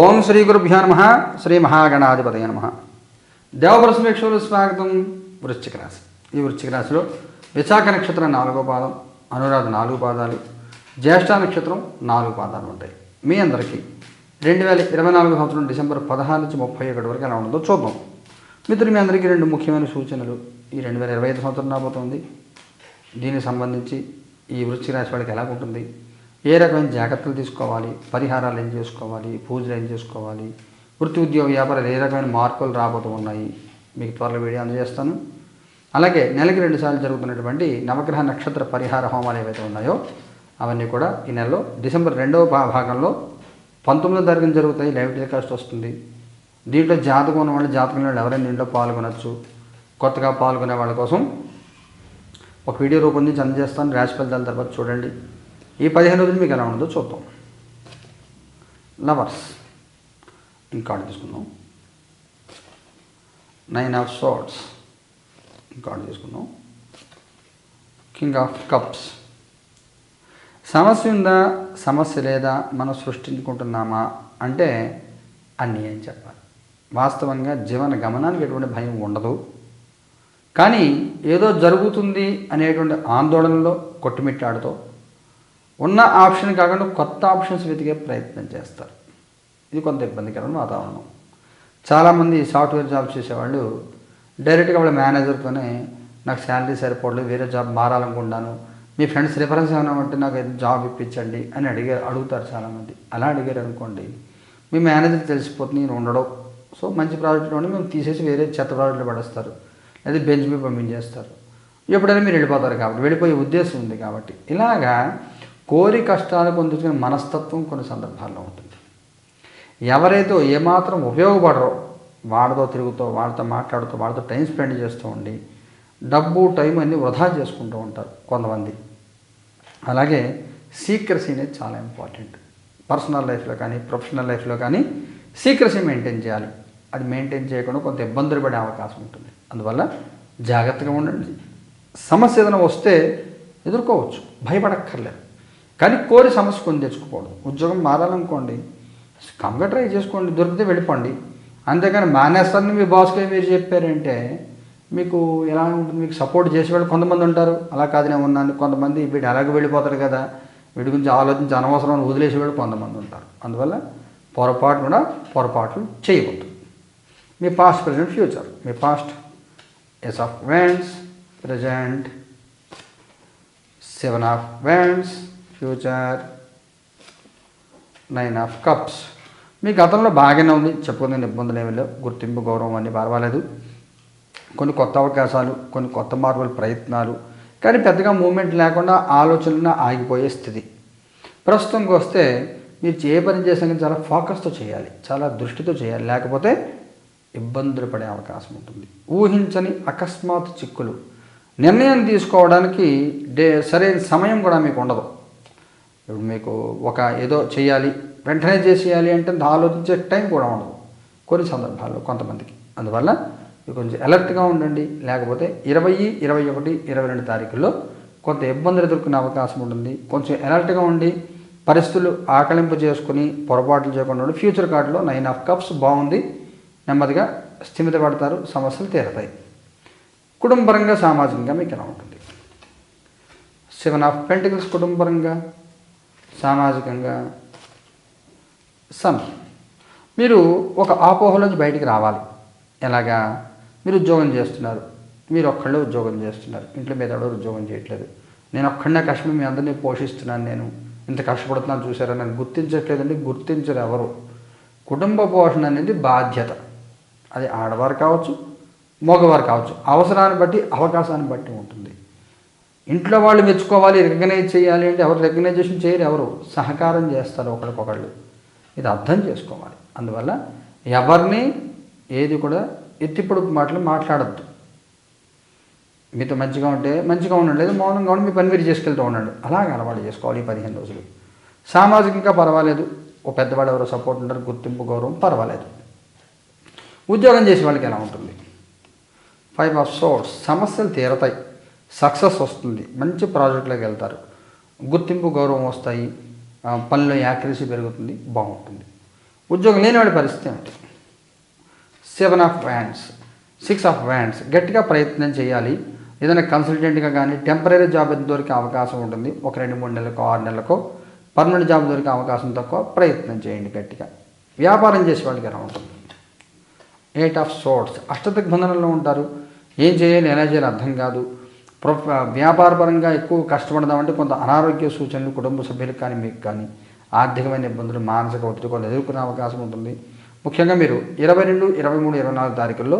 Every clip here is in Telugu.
ఓం శ్రీ గురుభ్యో నమ శ్రీ మహాగణాధిపతయ నమ. దేవపరసమేక్షలు స్వాగతం వృశ్చిక రాశి. ఈ వృశ్చిక రాశిలో విశాఖ నక్షత్రం నాలుగో పాదం అనురాధ నాలుగు పాదాలు జ్యేష్ఠ నక్షత్రం నాలుగు పాదాలు ఉంటాయి. మీ అందరికీ రెండు వేల ఇరవై నాలుగు సంవత్సరం డిసెంబర్ పదహారు నుంచి ముప్పై ఒకటి వరకు ఎలా ఉంటుందో చూద్దాం. మిత్రులు మీ అందరికీ రెండు ముఖ్యమైన సూచనలు ఈ రెండు వేల ఇరవై ఐదు సంవత్సరం రాబోతుంది. దీనికి సంబంధించి ఈ వృశ్చిక రాశి వాళ్ళకి ఎలా ఉంటుంది? ఏ రకమైన జాగ్రత్తలు తీసుకోవాలి? పరిహారాలు ఏం చేసుకోవాలి? పూజలు ఏం చేసుకోవాలి? వృత్తి ఉద్యోగ వ్యాపారాలు ఏ రకమైన మార్పులు రాబోతూ ఉన్నాయి? మీకు త్వరలో వీడియో అందజేస్తాను. అలాగే నెలకి రెండుసార్లు జరుగుతున్నటువంటి నవగ్రహ నక్షత్ర పరిహార హోమాలు ఏవైతే ఉన్నాయో అవన్నీ కూడా ఈ నెలలో డిసెంబర్ రెండవ భా- భాగంలో పంతొమ్మిదో తారీఖున జరుగుతాయి. లైవ్ టెలికాస్ట్ వస్తుంది. దీంట్లో జాతకం ఉన్న వాళ్ళు జాతకం వాళ్ళు ఎవరైనా దీంట్లో పాల్గొనవచ్చు కొత్తగా పాల్గొనే వాళ్ళ కోసం ఒక వీడియో రూపొందించి అందజేస్తాను. రాశి ఫలితాల తర్వాత చూడండి. ఈ పదిహేను రోజులు మీకు ఎలా ఉండదో చూద్దాం. లవర్స్ ఇంకార్డు తీసుకుందాం. నైన్ ఆఫ్ సోర్ట్స్ ఇంకార్డు తీసుకుందాం. కింగ్ ఆఫ్ కప్స్ సమస్య ఉందా? సమస్య లేదా? మనం సృష్టించుకుంటున్నామా? అంటే అన్నీ అని చెప్పాలి. వాస్తవంగా జీవన గమనానికి ఎటువంటి భయం ఉండదు. కానీ ఏదో జరుగుతుంది అనేటువంటి ఆందోళనలో కొట్టుమిట్టాడుతో ఉన్న ఆప్షన్ కాకుండా కొత్త ఆప్షన్స్ వెతికే ప్రయత్నం చేస్తారు. ఇది కొంత ఇబ్బందికరమైన వాతావరణం. చాలామంది సాఫ్ట్వేర్ జాబ్ చేసేవాళ్ళు డైరెక్ట్గా వాళ్ళ మేనేజర్తోనే నాకు శాలరీ సరిపోవట్లేదు వేరే జాబ్ మారాలనుకుంటాను మీ ఫ్రెండ్స్ రిఫరెన్స్ ఏమైనా ఉంటే నాకు జాబ్ ఇప్పించండి అని అడిగే అడుగుతారు చాలామంది. అలా అడిగారు అనుకోండి మీ మేనేజర్ తెలిసిపోతుంది నేను ఉండడం. సో మంచి ప్రాజెక్ట్లోనే ఉండి మేము తీసేసి వేరే చెత్త ప్రాజెక్టులు పడేస్తారు లేదా బెంచ్ మీద పంపించేస్తారు. ఎప్పుడైనా మీరు వెళ్ళిపోతారు కాబట్టి వెళ్ళిపోయే ఉద్దేశం ఉంది కాబట్టి. ఇలాగా కోరి కష్టాలు పొందుకునే మనస్తత్వం కొన్ని సందర్భాల్లో ఉంటుంది. ఎవరైతే ఏమాత్రం ఉపయోగపడరో వాళ్ళతో తిరుగుతూ వాళ్ళతో మాట్లాడుతూ వాళ్ళతో టైం స్పెండ్ చేస్తూ ఉండి డబ్బు టైం అన్నీ వృధా చేసుకుంటూ ఉంటారు కొంతమంది. అలాగే సీక్రసీ అనేది చాలా ఇంపార్టెంట్. పర్సనల్ లైఫ్లో కానీ ప్రొఫెషనల్ లైఫ్లో కానీ సీక్రసీ మెయింటైన్ చేయాలి. అది మెయింటైన్ చేయకుండా కొంత ఇబ్బందులు పడే అవకాశం ఉంటుంది. అందువల్ల జాగ్రత్తగా ఉండండి. సమస్య ఏదైనా వస్తే ఎదుర్కోవచ్చు. భయపడక్కర్లేదు. కానీ కోరి సమస్య కొని తెచ్చుకోకూడదు. ఉద్యోగం మారాలనుకోండి కమ్గా ట్రై చేసుకోండి దొరికితే వెళ్ళిపోండి. అంతేకాని మానేస్తారని మీ బాస్కి మీరు చెప్పారంటే మీకు ఎలా ఉంటుంది మీకు సపోర్ట్ చేసే వాళ్ళు కొంతమంది ఉంటారు. అలా కాదు నేను ఉన్నాను కొంతమంది వీడు అలాగే వెళ్ళిపోతారు కదా. వీడి గురించి ఆలోచించి అనవసరం అని వదిలేసే వాళ్ళు కొంతమంది ఉంటారు. అందువల్ల పొరపాటు కూడా పొరపాట్లు చేయవద్దు. మీ past present future me past ace of wands present seven of wands future nine of cups. మీ గతంలో బాగానే ఉంది. చెప్పుకునే ఇబ్బందులు ఏమీ లేవు. గుర్తింపు గౌరవం అన్నీ పర్వాలేదు. కొన్ని కొత్త అవకాశాలు కొన్ని కొత్త మార్పుల ప్రయత్నాలు. కానీ పెద్దగా మూమెంట్ లేకుండా ఆలోచనలు ఆగిపోయే స్థితి. ప్రస్తుతంకి వస్తే మీరు ఏ పని చేసినా చాలా ఫోకస్తో చేయాలి. చాలా దృష్టితో చేయాలి. లేకపోతే ఇబ్బందులు పడే అవకాశం ఉంటుంది. ఊహించని అకస్మాత్ చిక్కులు. నిర్ణయం తీసుకోవడానికి డే సరైన సమయం కూడా మీకు ఉండదు. ఇప్పుడు మీకు ఒక ఏదో చేయాలి వెంటనే చేసేయాలి అంటే ఆలోచించే టైం కూడా ఉండదు. కొన్ని సందర్భాల్లో కొంతమందికి. అందువల్ల మీరు కొంచెం అలర్ట్గా ఉండండి. లేకపోతే ఇరవై ఇరవై ఒకటి ఇరవై రెండు తారీఖుల్లో కొంత ఇబ్బందులు ఎదుర్కొనే అవకాశం ఉంటుంది. కొంచెం అలర్ట్గా ఉండి పరిస్థితులు ఆకలింపు చేసుకుని పొరపాట్లు చేయకుండా ఫ్యూచర్ కార్డులో నైన్ ఆఫ్ కప్స్ బాగుంది. నెమ్మదిగా స్థిమిత పడతారు సమస్యలు తీరతాయి. కుటుంబపరంగా సామాజికంగా మీకు ఎలా ఉంటుంది? సెవెన్ ఆఫ్ పెంటికల్స్ కుటుంబపరంగా సామాజికంగా సమయం మీరు ఒక ఆపోహలోంచి బయటికి రావాలి. ఎలాగా? మీరు ఉద్యోగం చేస్తున్నారు. మీరు ఒక్కళ్ళే ఉద్యోగం చేస్తున్నారు. ఇంట్లో మీద ఎవడో ఉద్యోగం చేయట్లేదు. నేను ఒక్కడనే కష్టం మీ అందరినీ పోషిస్తున్నాను నేను. ఇంత కష్టపడుతున్నాను చూసారా? నన్ను గుర్తించట్లేదండి. గుర్తించరు ఎవరు? కుటుంబ పోషణ అనేది బాధ్యత. అది ఆడవారు కావచ్చు మగవారు కావచ్చు. అవసరాన్ని బట్టి అవకాశాన్ని బట్టి ఉంటుంది. ఇంట్లో వాళ్ళు మెచ్చుకోవాలి రికగ్నైజ్ చేయాలి అంటే ఎవరు రికగ్నైజేషన్ చేయరు ఎవరు సహకారం చేస్తారు ఒకరికొకళ్ళు ఇది అర్థం చేసుకోవాలి. అందువల్ల ఎవరిని ఏది కూడా ఎత్తిప్పుడు మాటలు మాట్లాడద్దు. మీతో మంచిగా ఉంటే మంచిగా ఉండండి లేదు మౌనంగా ఉండి మీ పని మీరు చేసుకెళ్తూ ఉండండి. అలాగే అలవాటు చేసుకోవాలి ఈ పదిహేను రోజులు. సామాజికంగా పర్వాలేదు. ఓ పెద్దవాడు ఎవరో సపోర్ట్ ఉంటారు గుర్తింపు గౌరవం పర్వాలేదు. ఉద్యోగం చేసే వాళ్ళకి ఎలా ఉంటుంది? ఫైవ్ ఆఫ్ సోర్స్ సమస్యలు తీరతాయి. సక్సెస్ వస్తుంది. మంచి ప్రాజెక్టులోకి వెళ్తారు. గుర్తింపు గౌరవం వస్తాయి. పనిలో యాక్యురసీ పెరుగుతుంది. బాగుంటుంది. ఉద్యోగం లేనివాడి పరిస్థితి ఏమిటి? Seven of wands six of wands గట్టిగా ప్రయత్నం చేయాలి. ఏదైనా కన్సల్టెంట్గా కానీ టెంపరీ జాబ్ దొరికే అవకాశం ఉంటుంది. ఒక రెండు మూడు నెలలకు ఆరు నెలలకు పర్మనెంట్ జాబ్ దొరికే అవకాశం తక్కువ. ప్రయత్నం చేయండి గట్టిగా. వ్యాపారం చేసే వాళ్ళకి ఎలా ఉంటుంది? ఎయిట్ ఆఫ్ సోర్ట్స్ అష్టదిగ్బంధనంలో ఉంటారు. ఏం చేయాలి ఎలా చేయాలి అర్థం కాదు. ప్రొ వ్యాపారపరంగా ఎక్కువ కష్టపడదామంటే కొంత అనారోగ్య సూచనలు కుటుంబ సభ్యులకు కానీ మీకు కానీ ఆర్థికమైన ఇబ్బందులు మానసిక ఒత్తిడి కొంత ఎదుర్కొనే అవకాశం ఉంటుంది. ముఖ్యంగా మీరు ఇరవై రెండు ఇరవై మూడు ఇరవై నాలుగు తారీఖుల్లో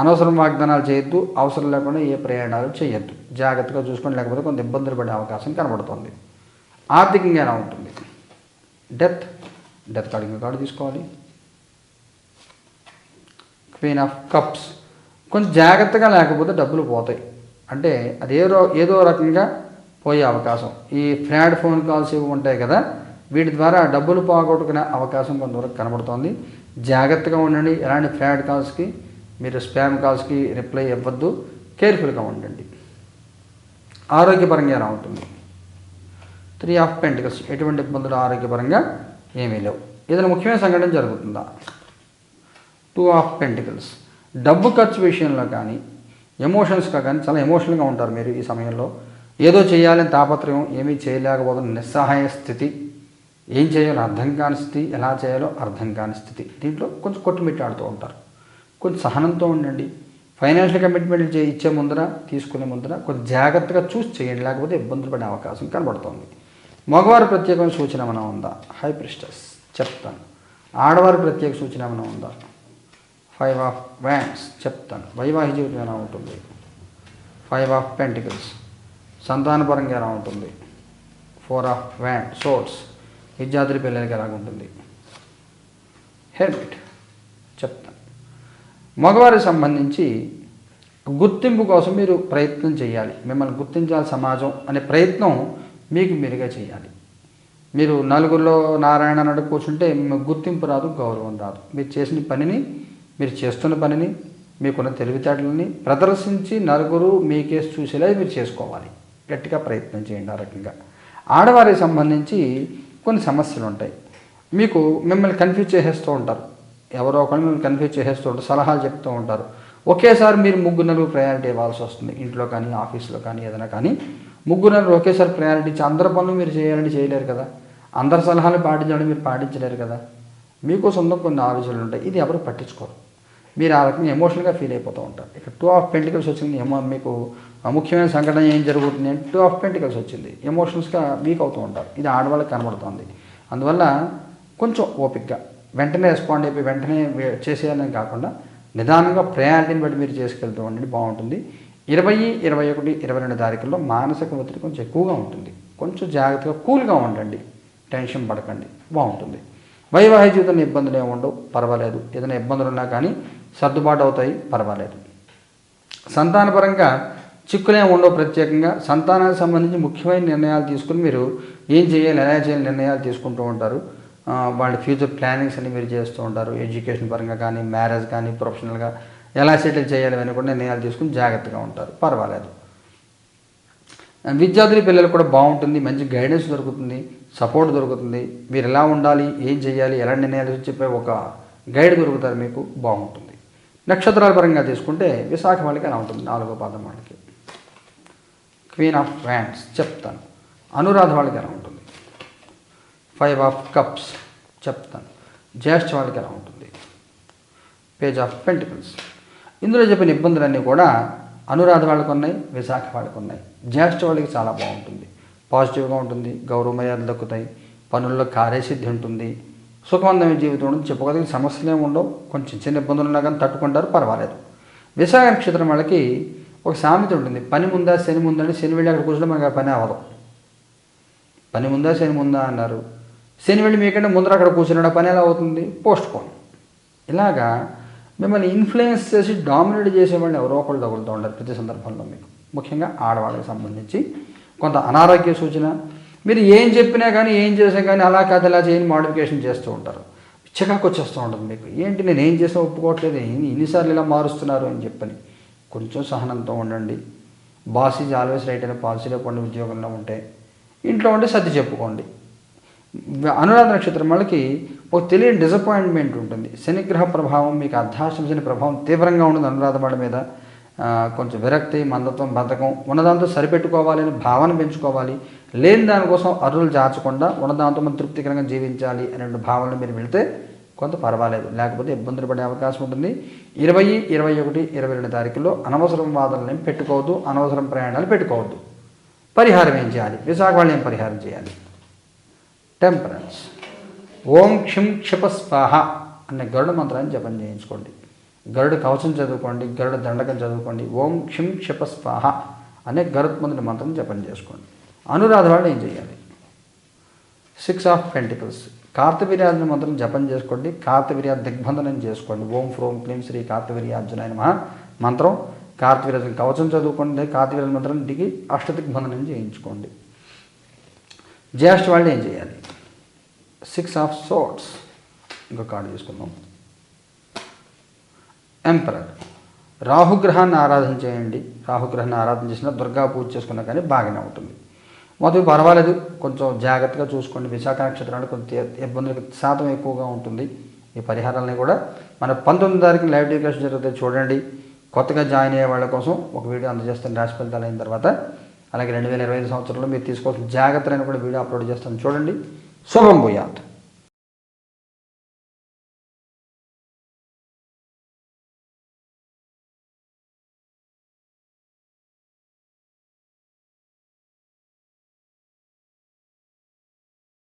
అనవసరం వాగ్దానాలు చేయొద్దు అవసరం లేకుండా ఏ ప్రయాణాలు చేయొద్దు. జాగ్రత్తగా చూసుకొని లేకపోతే కొంత ఇబ్బందులు పడే అవకాశం కనబడుతుంది. ఆర్థికంగా ఎలా ఉంటుంది? డెత్ డెత్ కార్డు ఇంకా కార్డు తీసుకోవాలి. Queen of cups. కొంచెం జాగ్రత్తగా లేకపోతే డబ్బులు పోతాయి. అంటే అది ఏదో ఏదో రకంగా పోయే అవకాశం. ఈ ఫ్రాడ్ ఫోన్ కాల్స్ ఇవి ఉంటాయి కదా వీటి ద్వారా డబ్బులు పోగొట్టుకునే అవకాశం కొంతవరకు కనబడుతోంది. జాగ్రత్తగా ఉండండి. ఎలాంటి ఫ్రాడ్ కాల్స్కి మీరు స్పామ్ కాల్స్కి రిప్లై ఇవ్వద్దు. కేర్ఫుల్గా ఉండండి. ఆరోగ్యపరంగా ఎలా ఉంటుంది త్రీ ఆఫ్ పెంటికల్స్. ఎటువంటి ఇబ్బందులు ఆరోగ్యపరంగా ఏమీ లేవు. ఏదైనా ముఖ్యమైన సంఘటన జరుగుతుందా? Two of pentacles. డబ్బు ఖర్చు విషయంలో కానీ ఎమోషన్స్గా కానీ చాలా ఎమోషనల్గా ఉంటారు మీరు ఈ సమయంలో. ఏదో చేయాలని తాపత్రయం ఏమీ చేయలేకపోతున్న నిస్సహాయ స్థితి. ఏం చేయాలో అర్థం కాని స్థితి ఎలా చేయాలో అర్థం కాని స్థితి. దీంట్లో కొంచెం కొట్టుమిట్టాడుతూ ఉంటారు. కొంచెం సహనంతో ఉండండి. ఫైనాన్షియల్ కమిట్మెంట్ చే ఇచ్చే ముందర తీసుకునే ముందర కొంచెం జాగ్రత్తగా చూసి చేయండి. లేకపోతే ఇబ్బందులు పడే అవకాశం కనబడుతుంది. మగవారి ప్రత్యేకమైన సూచన ఏమైనా ఉందా? హై ప్రిస్టస్ చెప్తాను. ఆడవారి ప్రత్యేక సూచన ఏమైనా ఉందా? ఫైవ్ ఆఫ్ వ్యాండ్స్ చెప్తాను. వైవాహిక జీవితం ఎలా ఉంటుంది? ఫైవ్ ఆఫ్ పెంటికల్స్ సంతానపరంగా ఎలా ఉంటుంది? ఫోర్ ఆఫ్ వ్యాండ్ సోర్స్ విద్యార్థుల పిల్లలకి ఎలా ఉంటుంది? హెల్మెట్ చెప్తాను. మగవారికి సంబంధించి గుర్తింపు కోసం మీరు ప్రయత్నం చేయాలి. మిమ్మల్ని గుర్తించాలి సమాజం అనే ప్రయత్నం మీకు మీరుగా చేయాలి. మీరు నలుగురిలో నారాయణ నడు కూర్చుంటే గుర్తింపు రాదు గౌరవం రాదు. మీరు చేసిన పనిని మీరు చేస్తున్న పనిని మీకున్న తెలివితేటలని ప్రదర్శించి నలుగురు మీకేసి చూసేలా మీరు చేసుకోవాలి. గట్టిగా ప్రయత్నం చేయండి ఆ రకంగా. ఆడవారికి సంబంధించి కొన్ని సమస్యలు ఉంటాయి. మీకు మిమ్మల్ని కన్ఫ్యూజ్ చేసేస్తూ ఉంటారు. ఎవరో ఒకరు మిమ్మల్ని కన్ఫ్యూజ్ చేసేస్తూ ఉంటారు సలహాలు చెప్తూ ఉంటారు. ఒకేసారి మీరు ముగ్గురు నలుగురు ప్రయారిటీ ఇవ్వాల్సి వస్తుంది. ఇంట్లో కానీ ఆఫీస్లో కానీ ఏదైనా కానీ. ముగ్గురు నలుగురు ఒకేసారి ప్రయారిటీ ఇచ్చి అందరి పనులు మీరు చేయాలని చేయలేరు కదా. అందరి సలహాలు పాటించాలని మీరు పాటించలేరు కదా. మీకు సొంతం కొన్ని ఆలోచనలు ఉంటాయి. ఇది ఎవరు పట్టించుకోరు. మీరు ఆ రకంగా ఎమోషనల్గా ఫీల్ అయిపోతూ ఉంటారు. ఇక్కడ టూ ఆఫ్ పెంటికల్స్ వచ్చింది ఏమో మీకు ముఖ్యమైన సంఘటన ఏం జరుగుతుంది అంటే టూ ఆఫ్ పెంటికల్స్ వచ్చింది. ఎమోషన్స్గా వీక్ అవుతూ ఉంటారు. ఇది ఆడవాళ్ళకి కనబడుతుంది. అందువల్ల కొంచెం ఓపిక్గా వెంటనే రెస్పాండ్ అయిపోయి వెంటనే చేసేయాలని కాకుండా నిదానంగా ప్రయారిటీని బట్టి మీరు చేసుకెళ్తూ ఉండండి బాగుంటుంది. ఇరవై ఇరవై ఒకటి ఇరవై రెండు తారీఖుల్లో మానసిక ఒత్తిడి కొంచెం ఎక్కువగా ఉంటుంది. కొంచెం జాగ్రత్తగా కూల్గా ఉండండి. టెన్షన్ పడకండి. బాగుంటుంది. వైవాహిక జీవితంలో ఇబ్బందులు ఏమి ఉండవు. పర్వాలేదు. ఏదైనా ఇబ్బందులు ఉన్నా కానీ సర్దుబాటు అవుతాయి పర్వాలేదు. సంతానపరంగా చిక్కులే ఉండవు ప్రత్యేకంగా. సంతానానికి సంబంధించి ముఖ్యమైన నిర్ణయాలు తీసుకుని మీరు ఏం చేయాలి ఎలా చేయాలి నిర్ణయాలు తీసుకుంటూ ఉంటారు. వాళ్ళ ఫ్యూచర్ ప్లానింగ్స్ అన్ని మీరు చేస్తూ ఉంటారు. ఎడ్యుకేషన్ పరంగా కానీ మ్యారేజ్ కానీ ప్రొఫెషనల్గా ఎలా సెటిల్ చేయాలి అని కూడా నిర్ణయాలు తీసుకుని జాగ్రత్తగా ఉంటారు. పర్వాలేదు. విద్యార్థుల పిల్లలకు కూడా బాగుంటుంది. మంచి గైడెన్స్ దొరుకుతుంది. సపోర్ట్ దొరుకుతుంది. మీరు ఎలా ఉండాలి ఏం చేయాలి ఎలా నిర్ణయాలు చెప్పే ఒక గైడ్ దొరుకుతారు మీకు. బాగుంటుంది. నక్షత్రాల పరంగా తీసుకుంటే విశాఖ వాళ్ళకి అలా ఉంటుంది నాలుగో పాదం వాళ్ళకి. క్వీన్ ఆఫ్ వ్యాండ్స్ చెప్తాను. అనురాధ వాళ్ళకి ఎలా ఉంటుంది. ఫైవ్ ఆఫ్ కప్స్ చెప్తాను. జ్యేష్ఠ వాళ్ళకి ఎలా ఉంటుంది. పేజ్ ఆఫ్ పెంటికల్స్ ఇందులో చెప్పిన ఇబ్బందులన్నీ కూడా అనురాధ వాళ్ళకు ఉన్నాయి విశాఖ వాళ్ళకు ఉన్నాయి. జ్యేష్ఠ వాళ్ళకి చాలా బాగుంటుంది. పాజిటివ్గా ఉంటుంది గౌరవ మర్యాదలు దక్కుతాయి పనుల్లో కార్యసిద్ధి ఉంటుంది. సుఖవంతమైన జీవితం ఉంటుంది చెప్పుకోదగిన సమస్యలు ఏమి ఉండవు. కొంచెం చిన్న ఇబ్బందులు ఉన్నా కానీ తట్టుకుంటారు పర్వాలేదు. విశాఖ నక్షత్రం వాళ్ళకి ఒక సామెత ఉంటుంది. పని ముందా శని ముందా అంటే శని వెళ్ళి అక్కడ కూర్చోడం మనకి ఆ పని అవ్వదు. పని ముందా శని ముందా అన్నారు. శని వెళ్ళి మీకంటే ముందర అక్కడ కూర్చున్నాడు. పని ఎలా అవుతుంది? పోస్ట్ పోన్ ఇలాగా మిమ్మల్ని ఇన్ఫ్లుయెన్స్ చేసి డామినేట్ చేసేవాళ్ళు ఎవరో ఒకళ్ళు తగులుతూ ఉంటారు ప్రతి సందర్భంలో మీకు. ముఖ్యంగా ఆడవాళ్ళకి సంబంధించి కొంత అనారోగ్య సూచన మీరు ఏం చెప్పినా కానీ ఏం చేసినా కానీ అలా కాదు ఇలా చేయని మాడిఫికేషన్ చేస్తూ ఉంటారు. చికాకు వచ్చేస్తూ ఉంటుంది మీకు. ఏంటి నేను ఏం చేసినా ఒప్పుకోవట్లేదు ఇన్నిసార్లు ఇలా మారుస్తున్నారు అని చెప్పని. కొంచెం సహనంతో ఉండండి. బాస్ ఈజ్ ఆల్వేస్ రైట్ అనే పాలసీలో కొన్ని ఉద్యోగంలో ఉంటే ఇంట్లో ఉంటే సర్ది చెప్పుకోండి. అనురాధ నక్షత్రం వాళ్ళకి ఒక తెలియని డిసప్పాయింట్మెంట్ ఉంటుంది. శనిగ్రహ ప్రభావం మీకు అర్ధాష్టమ ప్రభావం తీవ్రంగా ఉంటుంది అనురాధ వాళ్ళ మీద. కొంచెం విరక్తి మందత్వం బద్ధకం ఉన్నదాంతో సరిపెట్టుకోవాలని భావన పెంచుకోవాలి. లేని దానికోసం అర్రులు చాచకుండా ఉన్నదాంతో మనం తృప్తికరంగా జీవించాలి అనే భావనలు మీరు వెళితే కొంత పర్వాలేదు. లేకపోతే ఇబ్బందులు పడే అవకాశం ఉంటుంది. ఇరవై ఇరవై ఒకటి ఇరవై రెండు తారీఖుల్లో అనవసరం వాదనలు పెట్టుకోవద్దు. అనవసరం ప్రయాణాలు పెట్టుకోవద్దు. పరిహారం ఏం చేయాలి? విశాఖ వాళ్ళు ఏం పరిహారం చేయాలి? టెంపరెన్స్ ఓం క్షిం క్షిప స్వాహ అనే గరుడ మంత్రాన్ని జపం చేయించుకోండి. గరుడ కవచం చదువుకోండి. గరుడ దండకం చదువుకోండి. ఓం క్షిం క్షిప స్వాహ అనే గరుత్మంతుని మంత్రం జపం చేసుకోండి. అనురాధ వాళ్ళు ఏం చేయాలి? సిక్స్ ఆఫ్ పెంటికల్స్ కార్తవీర్యాజన మంత్రం జపం చేసుకోండి. కార్తవీర్య దిగ్బంధనం చేసుకోండి. ఓం ఫ్రోం క్లీం శ్రీ కార్తవీర్యార్జున మహా మంత్రం కార్తవీర్యార్జున కవచం చదువుకోండి. కార్తవీర్య మంత్రం దిగి అష్టదిగ్బంధనం చేయించుకోండి. జ్యేష్ఠ వాళ్ళు ఏం చేయాలి? సిక్స్ ఆఫ్ సోట్స్ ఇంకో కార్డు తీసుకుందాం. ఎంపరర్ రాహుగ్రహాన్ని ఆరాధన చేయండి. రాహుగ్రహాన్ని ఆరాధన చేసినా దుర్గా పూజ చేసుకున్నా కానీ బాగానే ఉంటుంది. మొదటి పర్వాలేదు. కొంచెం జాగ్రత్తగా చూసుకోండి. విశాఖ నక్షత్రానికి కొంచెం ఇబ్బందులు శాతం ఎక్కువగా ఉంటుంది. ఈ పరిహారాలని కూడా మన పంతొమ్మిది తారీఖు లైవ్ డెలికేషన్ జరుగుతుంది చూడండి. కొత్తగా జాయిన్ అయ్యే వాళ్ళ కోసం ఒక వీడియో అందజేస్తాను. రాశి ఫలితాలు అయిన తర్వాత అలాగే రెండు వేల ఇరవై ఐదు సంవత్సరంలో మీరు తీసుకోవాల్సిన జాగ్రత్తలను కూడా వీడియో అప్లోడ్ చేస్తాను. చూడండి. శుభం భూయాత్.